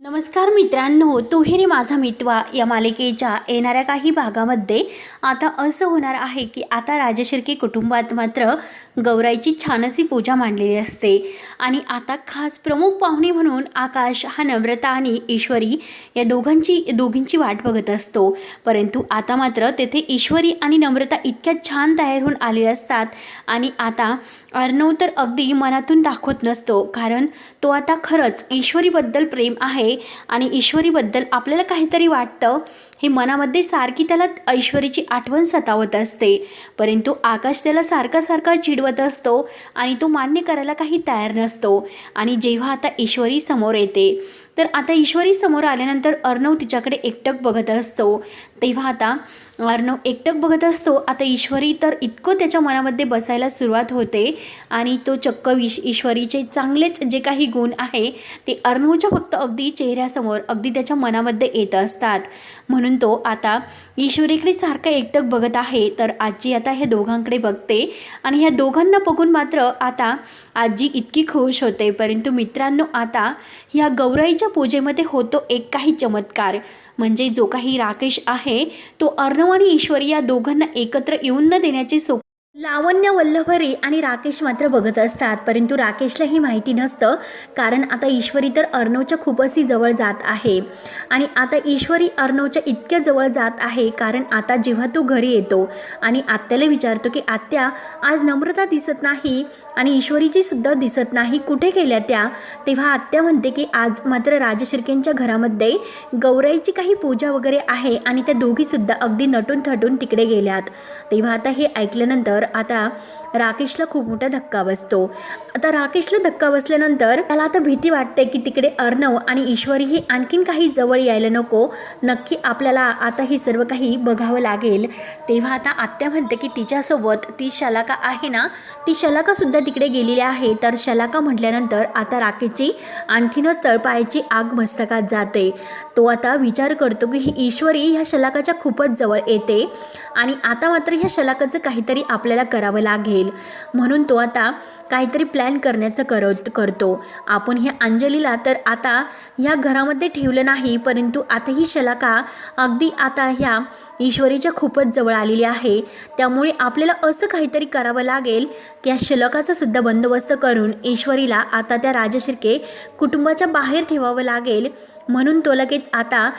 नमस्कार मित्रांनो तुहेरी माझा मितवा. या मालिकेच्या येणाऱ्या काही भागामध्ये आता असं होणार आहे की आता राजशिर्के कुटुंबात मात्र गौराईची छान अशी पूजा मांडलेली असते. आणि आता खास प्रमुख पाहुणे म्हणून आकाश हा नम्रता आणि ईश्वरी या दोघांची दोघींची वाट बघत असतो. परंतु आता मात्र तेथे ईश्वरी आणि नम्रता इतक्या छान तयार होऊन आलेल्या असतात. आणि आता अर्णव तर अगदी मनातून दाखवत नसतो कारण तो आता खरंच ईश्वरीबद्दल प्रेम आहे आणि ईश्वरीबद्दल आपल्याला काहीतरी वाटतं. हे मनामध्ये सारखी त्याला ऐश्वरीची आठवण सतावत असते परंतु आकाश त्याला सारखा सारखा चिडवत असतो आणि तो मान्य करायला काही तयार नसतो. आणि जेव्हा आता ईश्वरी समोर येते तर आता ईश्वरी समोर आल्यानंतर अर्णव तिच्याकडे एकटक बघत असतो. तेव्हा आता अर्णव एकटक बघत असतो. आता ईश्वरी तर इतकं त्याच्या मनामध्ये बसायला सुरुवात होते आणि तो चक्क विश ईश्वरीचे चांगलेच जे काही गुण आहे ते अर्णवच्या फक्त अगदी चेहऱ्यासमोर अगदी त्याच्या मनामध्ये येत असतात. म्हणून तो आता ईश्वरीकडे सारखा एकटक बघत आहे. तर आजी आता ह्या दोघांकडे बघते आणि ह्या दोघांना बघून मात्र आता आजी इतकी खुश होते. परंतु मित्रांनो आता ह्या गौराईच्या पूजेमध्ये होतो एक काही चमत्कार. म्हणजे जो काही राकेश आहे तो अर्णव आणि ईश्वरी या दोघांना एकत्र येऊन न देण्याचे सो लावण्य वल्लभरी आणि राकेश मात्र बघत असतात. परंतु राकेशला ही माहिती नसतं कारण आता ईश्वरी तर अर्णवच्या खूपच जवळ जात आहे. आणि आता ईश्वरी अर्णवच्या इतक्या जवळ जात आहे कारण आता जेव्हा तो घरी येतो आणि आत्याला विचारतो की आत्या आज नम्रता दिसत नाही आणि ईश्वरीची सुद्धा दिसत नाही कुठे गेल्या त्या? तेव्हा आत्या म्हणते की आज मात्र राजशिर्केंच्या घरामध्ये गौराईची काही पूजा वगैरे आहे आणि त्या दोघीसुद्धा अगदी नटून थटून तिकडे गेल्यात. तेव्हा आता हे ऐकल्यानंतर आता राकेशला खूप मोठा धक्का बसतो. आता राकेशला धक्का बसल्यानंतर त्याला आता भीती वाटते की तिकडे अर्णव आणि ईश्वरी ही आणखीन काही जवळ यायला नको. नक्की आपल्याला आता हे सर्व काही बघावं लागेल. तेव्हा आता आत्या म्हणते की तिच्यासोबत ती शलाका आहे ना? ती शलाकासुद्धा तिकडे गेलेली आहे. तर शलाका म्हटल्यानंतर आता राकेशची आणखीनच तळपायाची आग मस्तकात जाते. तो आता विचार करतो की ही ईश्वरी ह्या शलाकाच्या खूपच जवळ येते. आणि आता मात्र ह्या शलाकाचं काहीतरी आपल्याला करावं लागेल. म्हणून तो आता काहीतरी प्लॅन करण्याचं करत करतो. आपण ह्या अंजलीला तर आता ह्या घरामध्ये ठेवलं नाही परंतु आता ही शलाका अगदी आता ह्या ईश्वरीच्या खूपच जवळ आलेली आहे. त्यामुळे आपल्याला असं काहीतरी करावं लागेल की या शलकाचा सुद्धा बंदोबस्त करून ईश्वरीला आता त्या राजशिर्के कुटुंबाच्या बाहेर ठेवावं लागेल. म्हणून तो लगेच आता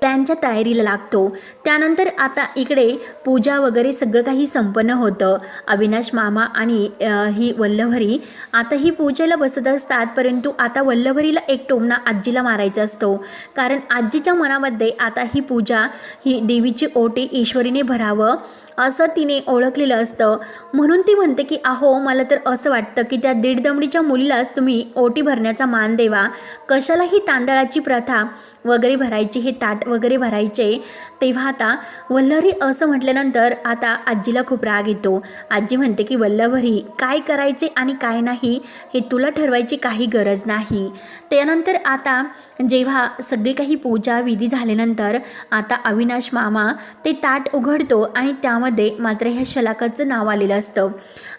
त्यांच्या तयारीला लागतो. त्यानंतर आता इकडे पूजा वगैरे सगळं काही संपन्न होतं. अविनाश मामा आणि ही वल्लभरी आता ही पूजेला बसत असतात. परंतु आता वल्लभरीला एक टोमणा आजीला मारायचा असतो. कारण आजीच्या मनामध्ये आता ही पूजा ही देवीची ओटी ईश्वरीने भरावं असं तिने ओळखलेलं असतं. म्हणून ती म्हणते की अहो मला तर असं वाटतं की त्या दीड दमडीच्या मुलीलाच तुम्ही ओटी भरण्याचा मान देवा. कशाला ही तांदळाची प्रथा वगैरे भरायची हे ताट वगैरे भरायचे. तेव्हा आता वल्लभरी असं म्हटल्यानंतर आता आजीला खूप राग येतो. आजी म्हणते की वल्लभरी काय करायचे आणि काय नाही? हे तुला ठरवायची काही गरज नाही. त्यानंतर आता जेव्हा सगळी काही पूजा विधी झाल्यानंतर आता अविनाश मामा ते ताट उघडतो आणि त्यामध्ये मात्र ह्या शलाकाचं नाव आलेलं असतं.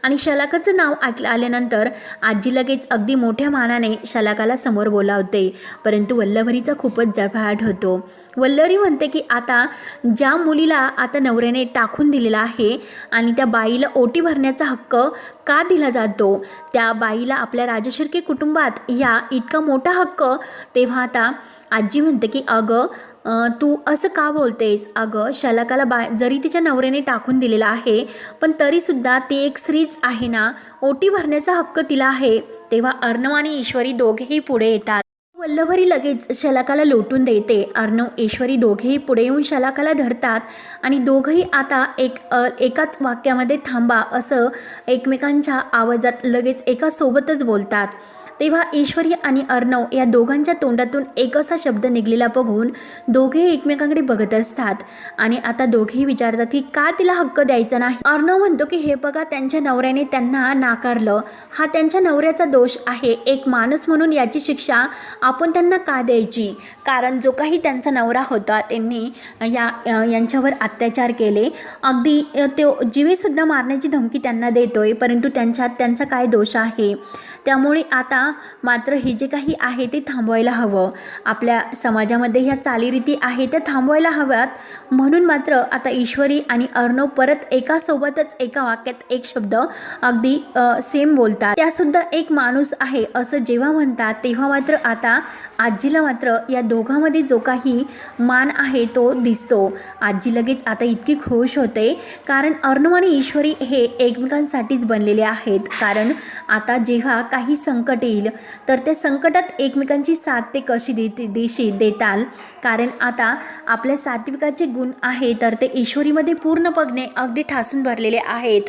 आणि शलाकाचं नाव ऐकलं आल्यानंतर आजी लगेच अगदी मोठ्या मानाने शलाकाला समोर बोलावते. परंतु वल्लभरीचा खूपच जळफळाट होतो. वल्लरी म्हणते की आता ज्या मुलीला आता नवऱ्याने टाकून दिलेला आहे आणि त्या बाईला ओटी भरण्याचा हक्क का दिला जातो? त्या बाईला आपल्या राजशिर्के कुटुंबात या इतका मोठा हक्क? तेव्हा आता आजी म्हणते की अगं तू असं का बोलतेस? अगं शलाकाला बा जरी तिच्या नवऱ्याने टाकून दिलेला आहे पण तरीसुद्धा ती एक स्त्रीच आहे ना? ओटी भरण्याचा हक्क तिला आहे. तेव्हा अर्णव आणि ईश्वरी दोघेही पुढे येतात. वल्लभरी लगेच शलाकाला लोटून देते. अर्णव ईश्वरी दोघेही पुढे येऊन शलाकाला धरतात आणि दोघंही आता एक एकाच वाक्यामध्ये थांबा असं एकमेकांच्या आवाजात लगेच एका सोबतच बोलतात. तेव्हा ईश्वरी आणि अर्णव या दोघांच्या तोंडातून एक असा शब्द निघलेला बघून दोघेही एकमेकांकडे बघत असतात. आणि आता दोघेही विचारतात की का तिला हक्क द्यायचा नाही? अर्णव म्हणतो की हे बघा त्यांच्या नवऱ्याने त्यांना नाकारलं. हा त्यांच्या नवऱ्याचा दोष आहे. एक माणूस म्हणून याची शिक्षा आपण त्यांना का द्यायची? कारण जो काही त्यांचा नवरा होता त्यांनी या यांच्यावर अत्याचार केले. अगदी तो जीवेसुद्धा मारण्याची धमकी त्यांना देतोय परंतु त्यांच्यात त्यांचा काय दोष आहे? त्यामुळे आता मात्र हे जे काही आहे ते थांबवायला हवं. आपल्या समाजामध्ये ह्या चालीरीती आहे त्या थांबवायला हव्यात. म्हणून मात्र आता ईश्वरी आणि अर्णव परत एकासोबतच एका वाक्यात एक शब्द अगदी सेम बोलतात. त्यासुद्धा एक माणूस आहे असं जेव्हा म्हणतात तेव्हा मात्र आता आजीला मात्र या दोघांमध्ये जो काही मान आहे तो दिसतो. आजी लगेच आता इतकी खुश होते कारण अर्णव आणि ईश्वरी हे एकमेकांसाठीच बनलेले आहेत. कारण आता जेव्हा काही संकटे येईल तर त्या संकटात एकमेकांची साथ ते कशी देते देशी देताल? कारण आता आपल्या सात्विकाचे गुण आहे तर ते ईश्वरीमध्ये पूर्णपणे अगदी ठासून भरलेले आहेत.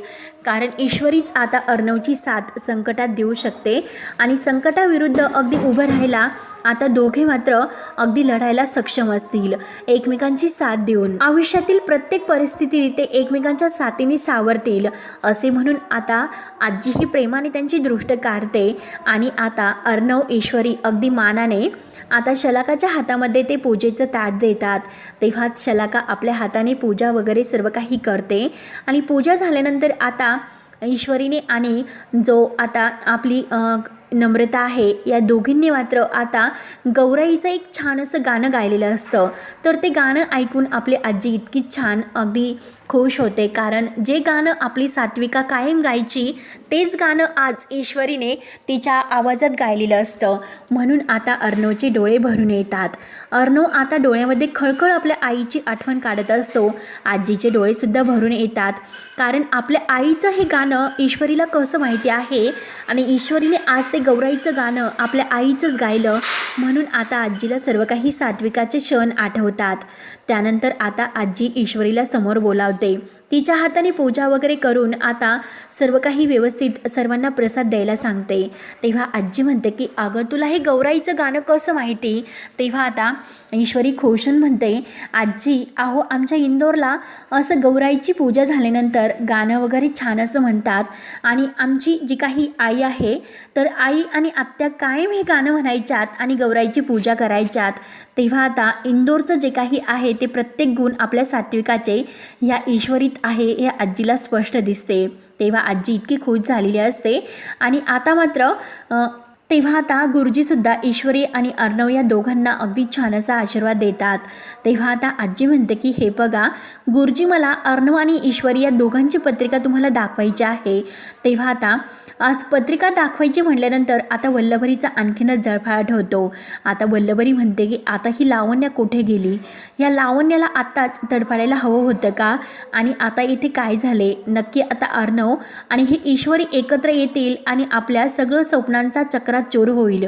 कारण ईश्वरीच आता अर्णवची साथ संकटात देऊ शकते आणि संकटाविरुद्ध अगदी उभं राहायला आता दोघे मात्र अगदी लढायला सक्षम असतील. एकमेकांची साथ देऊन. आयुष्यातील प्रत्येक परिस्थितीत ते एकमेकांच्या साथीने सावरतील असे म्हणून आता आजी ही प्रेमाने त्यांची दृष्ट काढते आणि आता अर्णव ईश्वरी अगदी मानाने आता शलाकाच्या हातामध्ये ते पूजेचं ताट देतात. तेव्हा शलाका आपल्या हाताने पूजा वगैरे सर्व काही करते आणि पूजा झाल्यानंतर आता ईश्वरीने आणि जो आता आपली नम्रता आहे. या दोघींनी मात्र आता गौराईचं एक छान असं गाणं गायलेलं असतं. तर ते गाणं ऐकून आपली आजी इतकी छान अगदी खुश होते. कारण जे गाणं आपली सात्विका कायम गायची तेच गाणं आज ईश्वरीने तिच्या आवाजात गायलेलं असतं. म्हणून आता अर्णवचे डोळे भरून येतात. अर्णव आता डोळ्यामध्ये खळखळ आपल्या आईची आठवण काढत असतो. आजीचे डोळेसुद्धा भरून येतात. कारण आपल्या आईचं हे गाणं ईश्वरीला कसं माहिती आहे? आणि ईश्वरीने आज ते गौराईचं गाणं आपल्या आईचंच गायलं. म्हणून आता आजीला सर्व काही सात्विकाचे क्षण आठवतात. त्यानंतर आता आजी ईश्वरीला समोर बोलावते. तिच्या हाताने पूजा वगैरे करून आता सर्व काही व्यवस्थित सर्वांना प्रसाद द्यायला सांगते. तेव्हा आजी म्हणते की अगं तुला हे गौराईचं गाणं कसं माहिती? तेव्हा आता ईश्वरी खोशून म्हणते आजी अहो आमच्या इंदोरला असं गौराईची पूजा झाल्यानंतर गाणं वगैरे छान असं म्हणतात आणि आमची जी काही आई आहे तर आई आणि आत्या कायम हे गाणं म्हणायच्यात आणि गौराईची पूजा करायच्यात. तेव्हा आता इंदोरचं जे काही आहे ते प्रत्येक गुण आपल्या सात्विकाचे या ईश्वरीत आहे हे आजीला स्पष्ट दिसते. तेव्हा आजी इतकी खुश झालेली असते. आणि आता मात्र तेव्हा आता गुरुजीसुद्धा ईश्वरी आणि अर्णव या दोघांना अगदी छान असा आशीर्वाद देतात. तेव्हा आता आजी म्हणते की हे बघा गुरुजी मला अर्णव आणि ईश्वरी या दोघांची पत्रिका तुम्हाला दाखवायची आहे. तेव्हा आता आज पत्रिका दाखवायची म्हटल्यानंतर आता वल्लभरीचा आणखीनच जळफळाट होतो. आता वल्लभरी म्हणते की आता ही लावण्या कुठे गेली? या लावण्याला आत्ताच तडफडायला हवं होतं का? आणि आता इथे काय झाले? नक्की आता अर्णव आणि हे ईश्वरी एकत्र येतील आणि आपल्या सगळं स्वप्नांचा चक्रात चोर होईल.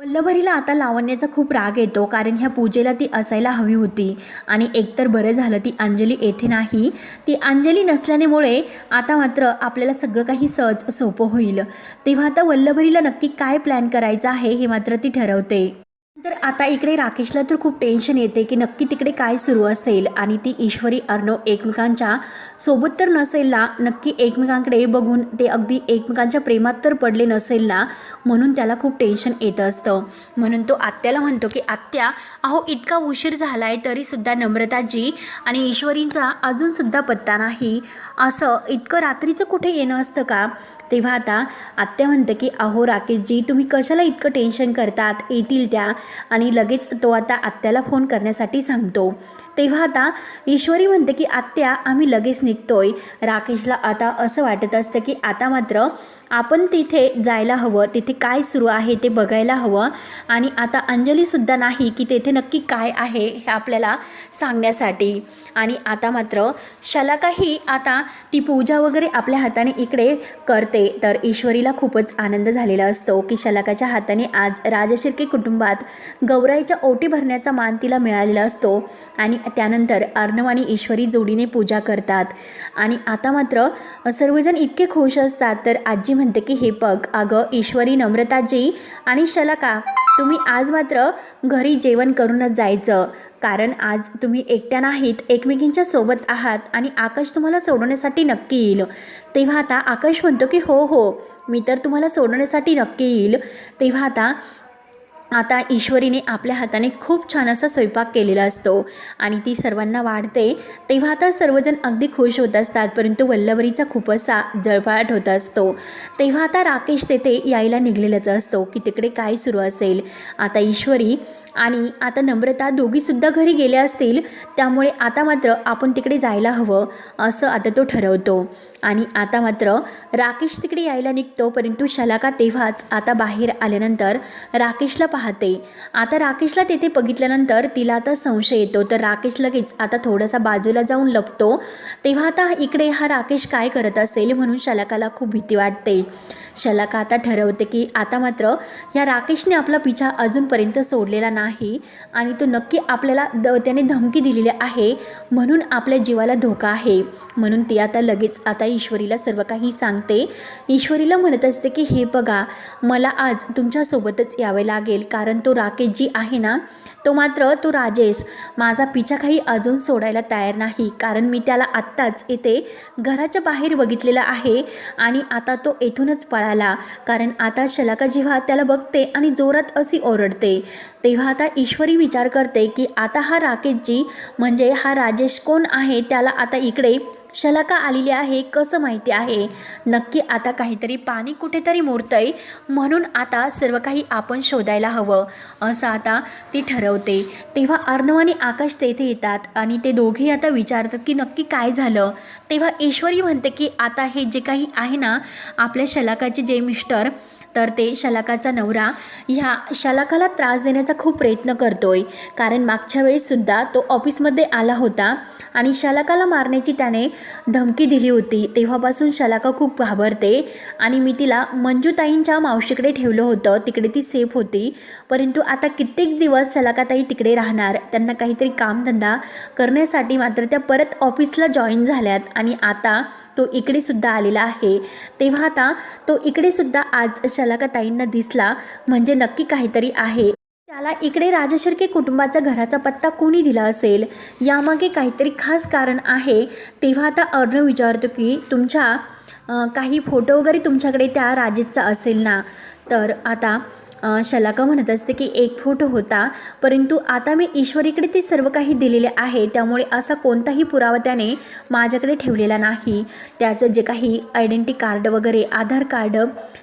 पल्लभरीला वल्लभरीला आता लावण्याचा खूप राग येतो कारण ह्या पूजेला ती असायला हवी होती. आणि एकतर बरं झालं ती अंजली येथे नाही. ती अंजली नसल्यानेमुळे आता मात्र आपल्याला सगळं काही सहज सोपं होईल. तेव्हा आता वल्लभरीला नक्की काय प्लॅन करायचा आहे हे मात्र ती ठरवते. तर आता इकडे राकेशला तर खूप टेन्शन येते की नक्की तिकडे काय सुरू असेल आणि ती ईश्वरी अर्णव एकमेकांच्या सोबत तर नसेल ना नक्की एकमेकांकडे बघून ते अगदी एकमेकांच्या प्रेमात तर पडले नसेल ना म्हणून त्याला खूप टेन्शन येत असतं. म्हणून तो आत्याला म्हणतो की आत्या अहो इतका उशीर झाला आहे तरीसुद्धा नम्रताजी आणि ईश्वरींचा अजूनसुद्धा पत्ता नाही. असं इतकं रात्रीचं कुठे येणं असतं का? तेव्हा आता आत्या म्हणतं की अहो राकेशजी तुम्ही कशाला इतकं टेन्शन करतात? येतील त्या. आणि लगेच तो आता आत्याला फोन करण्यासाठी सांगतो. तेव्हा आता ईश्वरी म्हणते की आत्या आम्ही लगेच निघतोय. राकेशला आता असं वाटत असतं की आता मात्र आपण तिथे जायला हवं तिथे काय सुरू आहे ते बघायला हवं. आणि आता अंजलीसुद्धा नाही की तेथे नक्की काय आहे हे आपल्याला सांगण्यासाठी. आणि आता मात्र शलाकाही आता ती पूजा वगैरे आपल्या हाताने इकडे करते. तर ईश्वरीला खूपच आनंद झालेला असतो की शलाकाच्या हाताने आज राजशिर्के कुटुंबात गौराईच्या ओटी भरण्याचा मान तिला मिळालेला असतो. आणि त्यानंतर अर्णव आणि ईश्वरी जोडीने पूजा करतात. आणि आता मात्र सर्वजण इतके खुश असतात तर आजी म्हणते की हे बघ अगं ईश्वरी नम्रताजी आणि शलाका तुम्ही आज मात्र घरी जेवण करूनच जायचं. कारण आज तुम्ही एकट्या नाहीत एकमेकींच्या सोबत आहात आणि आकाश तुम्हाला सोडवण्यासाठी नक्की येईल. तेव्हा आता आकाश म्हणतो की हो हो मी तर तुम्हाला सोडवण्यासाठी नक्की येईल. तेव्हा आता आता ईश्वरीने आपल्या हाताने खूप छान असा स्वयंपाक केलेला असतो आणि ती सर्वांना वाढते. तेव्हा आता सर्वजण अगदी खुश होत असतात परंतु वल्लभरीचा खूप असा जळपाट होत असतो. तेव्हा आता राकेश तेथे यायला निघलेलाच असतो की तिकडे काय सुरू असेल? आता ईश्वरी आणि आता नम्रता दोघीसुद्धा घरी गेल्या असतील त्यामुळे आता मात्र आपण तिकडे जायला हवं असं आता तो ठरवतो. आणि आता मात्र राकेश तिकडे यायला निघतो परंतु शलाका तेव्हाच आता बाहेर आल्यानंतर राकेशला पाहते. आता राकेशला तेथे बघितल्यानंतर तिला आता संशय येतो तर राकेश लगेच आता थोडासा बाजूला जाऊन लपतो. तेव्हा आता इकडे हा राकेश काय करत असेल म्हणून शलाकाला खूप भीती वाटते. शलाका आता ठरवते की आता मात्र या राकेशने आपला पिछा अजूनपर्यंत सोडलेला नाही आणि तो नक्की आपल्याला द त्याने धमकी दिलेली आहे म्हणून आपल्या जीवाला धोका आहे. म्हणून ती आता लगेच आता ईश्वरीला सर्व काही सांगते. ईश्वरीला म्हणत असते की हे बघा मला आज तुमच्यासोबतच यावे लागेल कारण तो राकेश जी आहे ना तो मात्र तो राजेश माझा पिछा काही अजून सोडायला तयार नाही कारण मी त्याला आत्ताच येथे घराच्या बाहेर बघितलेला आहे आणि आता तो येथूनच पळाला कारण आता शलाका जेव्हा त्याला बघते आणि जोरात अशी ओरडते तेव्हा आता ईश्वरी विचार करते की आता हा राकेशजी म्हणजे हा राजेश कोण आहे त्याला आता इकडे शलाका आलेली आहे कसं माहिती आहे? नक्की आता काहीतरी पाणी कुठेतरी मुरतंय म्हणून आता सर्व काही आपण शोधायला हवं. असं आता ती ठरवते. तेव्हा अर्णव आणि आकाश तेथे येतात आणि ते दोघेही आता विचारतात की नक्की काय झालं? तेव्हा ईश्वरी म्हणते की आता हे जे काही आहे ना आपल्या शलाकाचे जे मिस्टर तर ते शलाकाचा नवरा ह्या शलाकाला त्रास देण्याचा खूप प्रयत्न करतोय. कारण मागच्या वेळेससुद्धा तो ऑफिसमध्ये आला होता. आणि शलाकाला मारण्याची त्याने धमकी दिली होती. तेव्हापासून शलाका खूप घाबरते आणि मी तिला मंजूताईंच्या मावशीकडे ठेवलं होतं. तिकडे ती सेफ होती. परंतु आता कित्येक दिवस शलाकाताई तिकडे राहणार. त्यांना काहीतरी कामधंदा करण्यासाठी मात्र त्या परत ऑफिसला जॉईन झाल्यात आणि आता तो इकडे सुद्धा आलेला आहे. तेव्हा आता तो इकडेसुद्धा आज शलाकाताईंना दिसला. म्हणजे नक्की काहीतरी आहे. त्याला इकडे राजशिर्के कुटुंबाचा घराचा पत्ता कोणी दिला असेल? यामागे काहीतरी खास कारण आहे. तेव्हा आता अर्णव विचारतो की तुमच्या काही फोटो वगैरे तुमच्याकडे त्या राजेशचा असेल ना? तर आता शलाका म्हणत असते की एक फोटो होता परंतु आता मी ईश्वरीकडे ते सर्व काही दिलेले आहे त्यामुळे असा कोणताही पुरावा त्याने माझ्याकडे ठेवलेला नाही. त्याचं जे काही आयडेंटी कार्ड वगैरे आधार कार्ड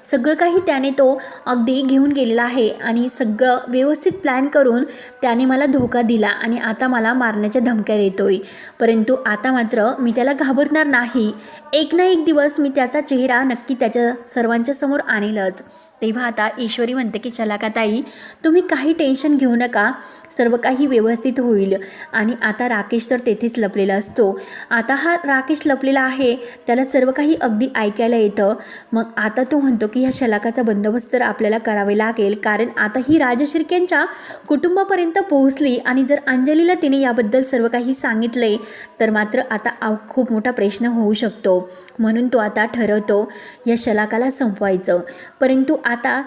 सगळं काही त्याने तो अगदी घेऊन गेलेला आहे आणि सगळं व्यवस्थित प्लॅन करून त्याने मला धोका दिला आणि आता मला मारण्याच्या धमक्या देतोय. परंतु आता मात्र मी त्याला घाबरणार नाही. एक ना एक दिवस मी त्याचा चेहरा नक्की त्याच्या सर्वांच्या समोर आणेलच. तेव्हा आता ईश्वरी म्हणते की चला का ताई तुम्ही काही टेन्शन घेऊ नका. सर्व काही व्यवस्थित होईल. आणि आता राकेश तर तेथेच लपलेला असतो. आता हा राकेश लपलेला आहे त्याला सर्व काही अगदी ऐकायला येतं. मग आता तो म्हणतो की ह्या शलाकाचा बंदोबस्त तर आपल्याला करावे लागेल. कारण आता ही राजशिर्क्यांच्या कुटुंबापर्यंत पोहोचली आणि जर अंजलीला तिने याबद्दल सर्व काही सांगितले तर मात्र आता खूप मोठा प्रश्न होऊ शकतो. म्हणून तो आता ठरवतो या शलाकाला संपवायचं. परंतु आता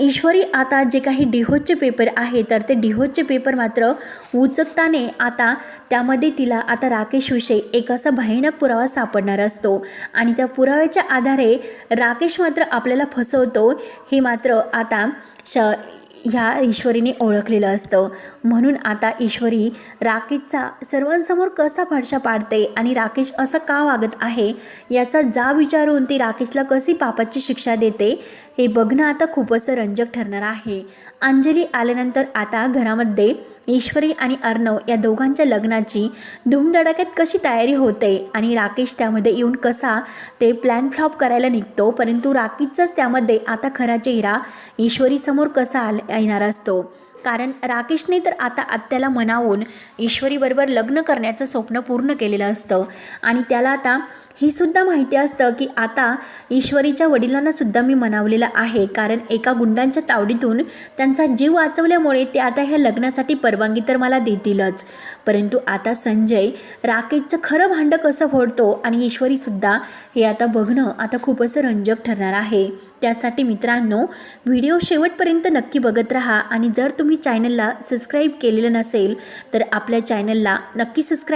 ईश्वरी आता जे काही डिहोजचे पेपर आहे तर ते डिहोजचे पेपर मात्र उचकताने आता त्यामध्ये तिला आता राकेशविषयी एक असा भयानक पुरावा सापडणार असतो. आणि त्या पुराव्याच्या आधारे राकेश मात्र आपल्याला फसवतो. हे मात्र आता श ह्या ईश्वरीने ओळखलेलं असतं. म्हणून आता ईश्वरी राकेशचा सर्वांसमोर कसा फडशा पाडते आणि राकेश असं का वागत आहे याचा जा विचारून ती राकेशला कशी पापाची शिक्षा देते हे बघणं आता खूपच रंजक ठरणार आहे. अंजली आल्यानंतर आता घरामध्ये ईश्वरी आणि अर्णव या दोघांच्या लग्नाची धूमधडाक्यात कशी तयारी होते आणि राकेश त्यामध्ये येऊन कसा ते प्लॅन फ्लॉप करायला निघतो परंतु राकेशचाच त्यामध्ये आता खरा चेहरा ईश्वरीसमोर कसा आला येणार असतो. कारण राकेशने तर आता आत्याला मनावून ईश्वरीबरोबर लग्न करण्याचं स्वप्न पूर्ण केलेलं असतं. आणि त्याला आता ही सुद्धा माहिती असतं की आता ईश्वरीच्या वडिलांना सुद्धा मी मनावलेलं आहे. कारण एका गुंडांच्या तावडीतून त्यांचा जीव वाचवल्यामुळे ते आता ह्या लग्नासाठी परवानगी तर मला देतीलच. परंतु आता संजय राकेशचं खरं भांडं कसं फोडतो आणि ईश्वरीसुद्धा हे आता बघणं आता खूप असं रंजक ठरणार आहे. त्यासाठी मित्रांनो व्हिडिओ शेवटपर्यंत नक्की बघत राहा आणि जर तुम्ही चॅनलला सबस्क्राईब केलेलं नसेल तर आपल्या चॅनलला नक्की सबस्क्राईब